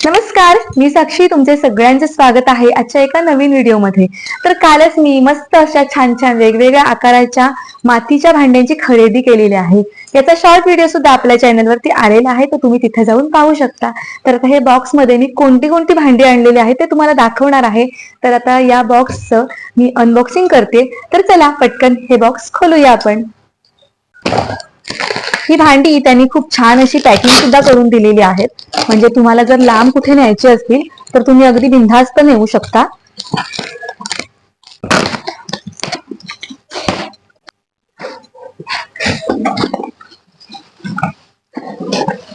नमस्कार मी साक्षी. तुमचे सगळ्यांचे स्वागत आहे आजच्या एका नवीन व्हिडिओमध्ये. तर कालच मी मस्त अशा छान छान वेगवेगळ्या आकाराच्या मातीच्या भांड्यांची खरेदी केलेली आहे. याचा शॉर्ट व्हिडिओ सुद्धा आपल्या चॅनलवरती आलेला आहे तर तुम्ही तिथे जाऊन पाहू शकता. तर आता हे बॉक्समध्ये मी कोणती कोणती भांडी आणलेली आहे ते तुम्हाला दाखवणार आहे. तर आता या बॉक्सचं मी अनबॉक्सिंग करते. तर चला पटकन हे बॉक्स खोलूया आपण. ही भांडी त्यांनी खूप छान अशी पॅकिंग सुद्धा करून दिलेली आहेत. म्हणजे तुम्हाला जर लांब कुठे न्यायची असतील तर तुम्ही अगदी बिनधास्त नेऊ शकता.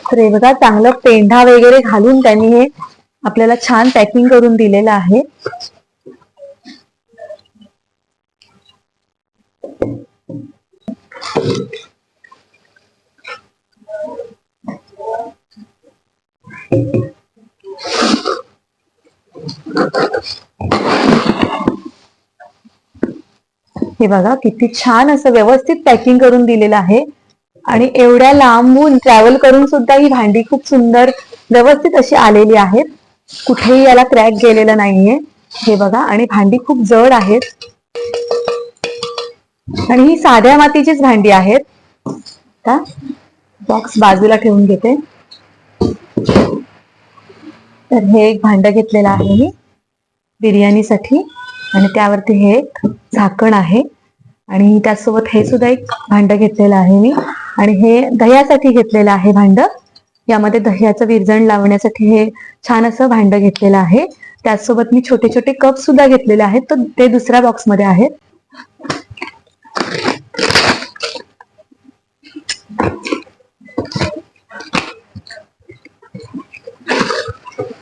तर हे बघा चांगलं पेंढा वगैरे घालून त्यांनी हे आपल्याला छान पॅकिंग करून दिलेलं आहे. हे बघा किती छान असं व्यवस्थित पॅकिंग करून दिलेलं आहे. आणि एवढ्या लांबून ट्रॅव्हल करून सुद्धा ही भांडी खूप सुंदर व्यवस्थित अशी आलेली आहेत. कुठेही याला क्रॅक गेलेलं नाहीये. हे बघा आणि भांडी खूप जड आहेत. आणि ही साध्या मातीचीच भांडी आहेत. बॉक्स बाजूला ठेवून घेते. तर हे एक भांड घेतलेलं आहे मी बिर्याणीसाठी. आणि त्यावरती हे एक झाकण आहे. आणि त्यासोबत हे सुद्धा एक भांड घेतलेलं आहे मी. आणि हे दह्यासाठी घेतलेलं आहे भांड. यामध्ये दह्याचं विरजण लावण्यासाठी हे छान असं भांड घेतलेलं आहे. त्याचसोबत मी छोटे छोटे कप सुद्धा घेतलेले आहेत. तर ते दुसऱ्या बॉक्समध्ये आहेत.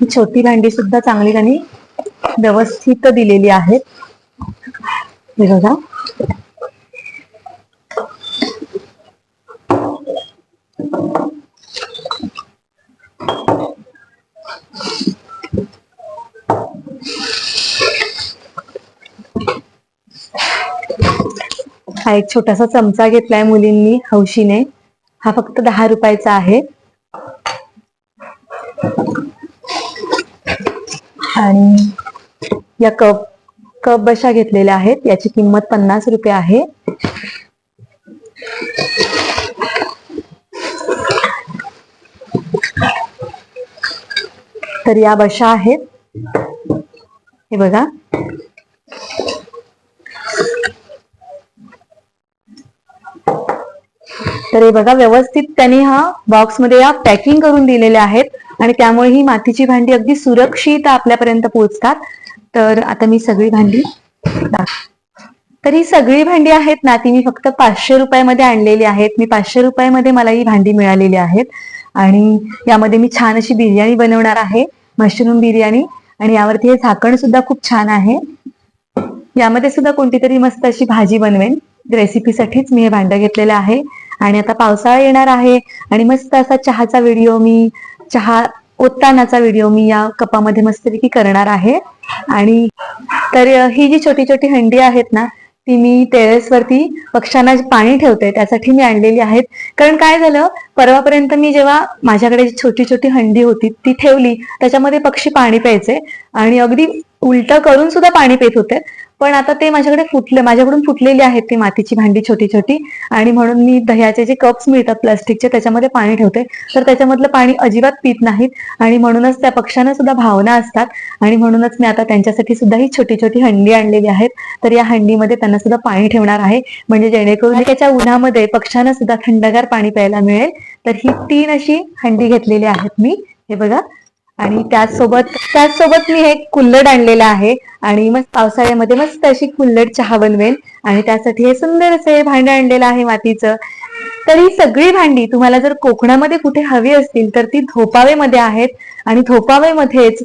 छोटी भांडी सुद्धा चांगली त्यांनी व्यवस्थित दिलेली आहेत. हे बघा हा एक छोटासा चमचा घेतलाय मुलींनी हौशीने. हा फक्त दहा रुपयाचा आहे. आणि या कप कप बशा घेतलेल्या आहेत. याची किंमत पन्नास रुपये आहे. तर या बशा आहेत. हे बघा. तर हे बघा व्यवस्थित त्यांनी हा बॉक्समध्ये या पॅकिंग करून दिलेल्या आहेत. आणि त्यामुळे ही मातीची भांडी अगदी सुरक्षित आपल्यापर्यंत पोहोचतात. तर आता मी सगळी भांडी तर ही सगळी भांडी आहेत ना ती मी फक्त पाचशे रुपयामध्ये आणलेली आहेत. मी पाचशे रुपयामध्ये मला ही भांडी मिळालेली आहेत. आणि यामध्ये मी छान अशी बिर्याणी बनवणार आहे मशरूम बिर्याणी. आणि यावरती हे झाकण सुद्धा खूप छान आहे. यामध्ये सुद्धा कोणती तरी मस्त अशी भाजी बनवेन. रेसिपीसाठीच मी हे भांडं घेतलेलं आहे. आणि आता पावसाळा येणार आहे. आणि मस्त असा चहाचा व्हिडिओ मी चहा ओततानाचा व्हिडिओ मी या कपामध्ये मस्तपैकी करणार आहे. आणि तर ही जी छोटी छोटी हंडी आहेत ना ती मी टेरेसवरती पक्ष्यांना पाणी ठेवते. त्यासाठी मी आणलेली आहेत. कारण काय झालं परवापर्यंत मी जेव्हा माझ्याकडे जी छोटी छोटी हंडी होती ती ठेवली त्याच्यामध्ये पक्षी पाणी प्यायचे. आणि अगदी उलट करून सुद्धा पाणी पित होते. पण आता ते माझ्याकडे फुटले माझ्याकडून फुटलेली आहेत ती मातीची भांडी छोटी छोटी. आणि म्हणून मी दह्याचे जे कप्स मिळतात प्लास्टिकचे त्याच्यामध्ये पाणी ठेवते. तर त्याच्यामधलं पाणी अजिबात पित नाहीत. आणि म्हणूनच त्या पक्ष्यांना सुद्धा भावना असतात. आणि म्हणूनच मी आता त्यांच्यासाठी सुद्धा ही छोटी छोटी हंडी आणलेली आहेत. तर या हंडीमध्ये त्यांना सुद्धा पाणी ठेवणार आहे. म्हणजे जेणेकरून त्याच्या उन्हामध्ये पक्ष्यांना सुद्धा थंडगार पाणी प्यायला मिळेल. तर ही तीन अशी हंडी घेतलेली आहेत मी. हे बघा आणि त्याचसोबत त्याचसोबत मी एक कुल्लड आणलेलं आहे. आणि मग पावसाळ्यामध्ये मस्त अशी कुल्लड चहा बनवेल. आणि त्यासाठी हे सुंदर असं हे भांडं आणलेलं आहे मातीचं. तर ही सगळी भांडी तुम्हाला जर कोकणामध्ये कुठे हवी असतील तर ती धोपावेमध्ये आहेत. आणि धोपावेमध्येच मध्येच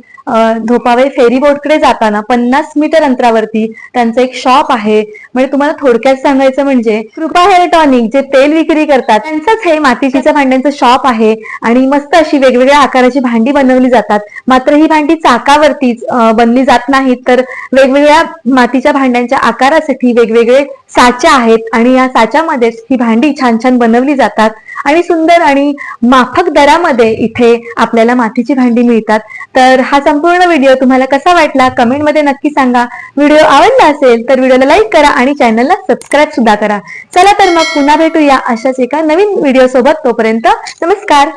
धोपावे फेरी बोटकडे जाताना पन्नास मीटर अंतरावरती त्यांचं एक शॉप आहे. म्हणजे तुम्हाला थोडक्यात सांगायचं म्हणजे कृपा हेअर टॉनिक जे तेल विक्री करतात त्यांचंच हे मातीच्या भांड्यांचं शॉप आहे. आणि मस्त अशी वेगवेगळ्या आकाराची भांडी बनवली जातात. मात्र ही भांडी चाकावरतीच बनली जात नाहीत. तर वेगवेगळ्या मातीच्या भांड्यांच्या आकारासाठी वेगवेगळे साच्या आहेत. आणि या साच्यामध्येच ही भांडी छान छान बनवली जातात. आणि सुंदर आणि माफक दरामध्ये इथे आपल्याला मातीची भांडी मिळतात. तर हा संपूर्ण व्हिडिओ तुम्हाला कसा वाटला कमेंटमध्ये नक्की सांगा. व्हिडिओ आवडला असेल तर व्हिडिओला लाईक करा आणि चॅनलला सबस्क्राईब सुद्धा करा. चला तर मग पुन्हा भेटूया अशाच एका नवीन व्हिडिओ सोबत. तोपर्यंत नमस्कार.